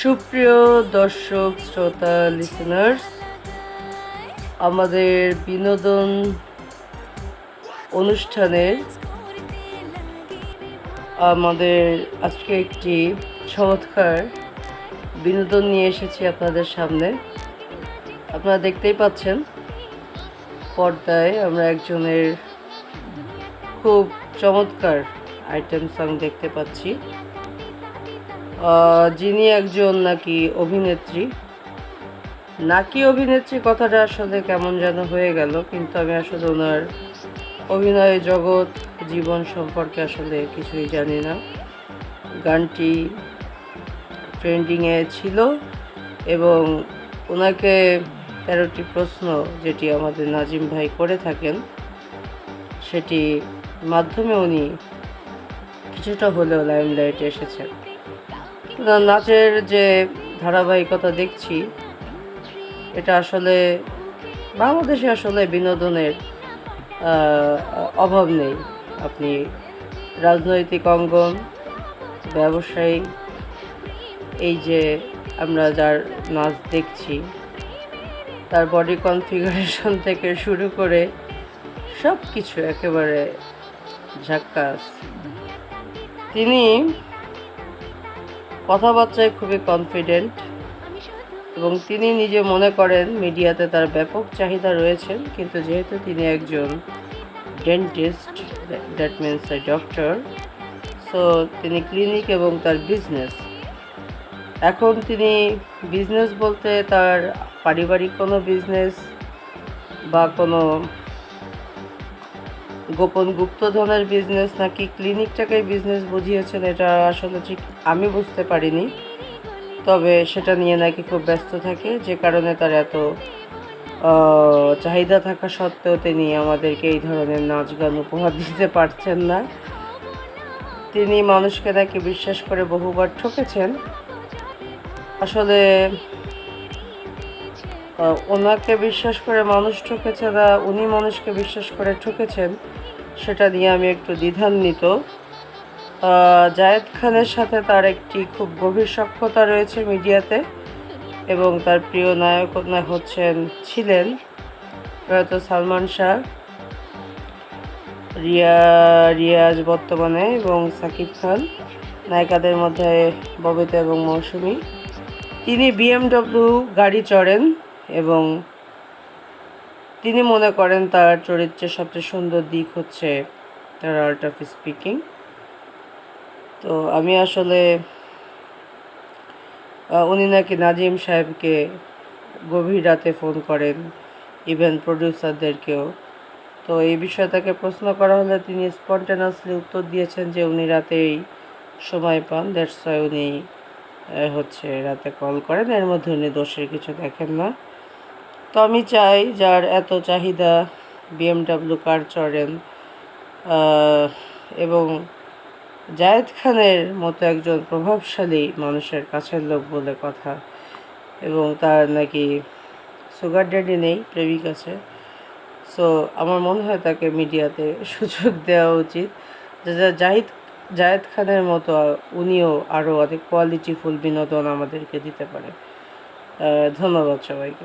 সুপ্রিয় দর্শক, শ্রোতা লিসেনার্স আমাদের বিনোদন অনুষ্ঠানের আমাদের আজকে একটি চমৎকার বিনোদন নিয়ে এসেছি আপনাদের সামনে। আপনারা দেখতেই পাচ্ছেন পর্দায় আমরা একজনের খুব চমৎকার আইটেম সং দেখতে পাচ্ছি। যিনি একজন নাকি অভিনেত্রী। নাকি অভিনেত্রী কথাটা আসলে কেমন যেন হয়ে গেল, কিন্তু আমি আসলে ওনার অভিনয় জগৎ, জীবন সম্পর্কে আসলে কিছুই জানি না। গানটি ট্রেন্ডিংয়ে ছিল এবং ওনাকে তেরোটি প্রশ্ন যেটি আমাদের নাজিম ভাই করে থাকেন, সেটি মাধ্যমে উনি কিছুটা হলেও লাইমলাইটে এসেছেন। নাচের যে ধারাবাহিকতা দেখছি, এটা আসলে বাংলাদেশে আসলে বিনোদনের অভাব নেই। আপনি রাজনৈতিক অঙ্গন, ব্যবসায়ী, এই যে আমরা যার নাচ দেখছি তার বডি কনফিগারেশন থেকে শুরু করে সব কিছু একেবারে ঝাক্কাস। তিনি কথাবার্তায় খুবই কনফিডেন্ট এবং তিনি নিজে মনে করেন মিডিয়াতে তার ব্যাপক চাহিদা রয়েছে, কিন্তু যেহেতু তিনি একজন dentist that means a doctor so তিনি ক্লিনিক এবং তার বিজনেস এখন তিনি বিজনেস বলতে তার পারিবারিক কোনো বিজনেস বা কোনো গোপন গুপ্তধনের বিজনেস নাকি ক্লিনিকটাকে বিজনেস বুঝিয়েছেন, এটা আসলে ঠিক আমি বুঝতে পারিনি। তবে সেটা নিয়ে নাকি খুব ব্যস্ত থাকে, যে কারণে তার এত চাহিদা থাকা সত্ত্বেও তিনি আমাদেরকে এই ধরনের নাচ গান উপহার দিতে পারছেন না। তিনি মানুষকে নাকি বিশ্বাস করে বহুবার ঠকেছেন। আসলে ওনাকে বিশ্বাস করে মানুষ ঠকেছে না, উনি মানুষকে বিশ্বাস করে ঠকেছেন, সেটা নিয়ে আমি একটু দ্বিধান্বিত। জায়েদ খানের সাথে তার একটি খুব গভীর সক্ষতা রয়েছে মিডিয়াতে এবং তার প্রিয় নায়ক না, হচ্ছেন, ছিলেন প্রয়াত সালমান শাহ, রিয়া, রিয়াজ বর্তমানে এবং সাকিব খান, নায়িকাদের মধ্যে ববিতা এবং মৌসুমী। তিনি বিএমডব্লিউ গাড়ি চড়েন এবং তিনি মনে করেন তার চরিত্রের সবচেয়ে সুন্দর দিক হচ্ছে তার আর্ট অফ স্পিকিং তো আমি আসলে উনি নাকি নাজিম সাহেবকে গভীর রাতে ফোন করেন ইভেন প্রডিউসারদেরকেও তো এই বিষয়ে তাকে প্রশ্ন করা হলে তিনি স্পন্টেনাসলি উত্তর দিয়েছেন যে উনি রাতেই সময় পান দ্যাটস উনি হচ্ছে রাতে কল করেন, এর মধ্যে উনি দোষের কিছু দেখেন না। তো আমি চাই যার এত চাহিদা বিএমডাব্লিউ কার চড়েন এবং জায়েদ খানের মতো একজন প্রভাবশালী মানুষের কাছের লোক বলে কথা, এবং তার নাকি সুগার ড্যাডি নেই, প্রেমিক আছে। সো আমার মনে হয় তাকে মিডিয়াতে সুযোগ দেওয়া উচিত। যে, জাহিদ জায়েদ খানের মতো উনিও আরও অনেক কোয়ালিটিফুল বিনোদন আমাদেরকে দিতে পারে। ধন্যবাদ সবাইকে।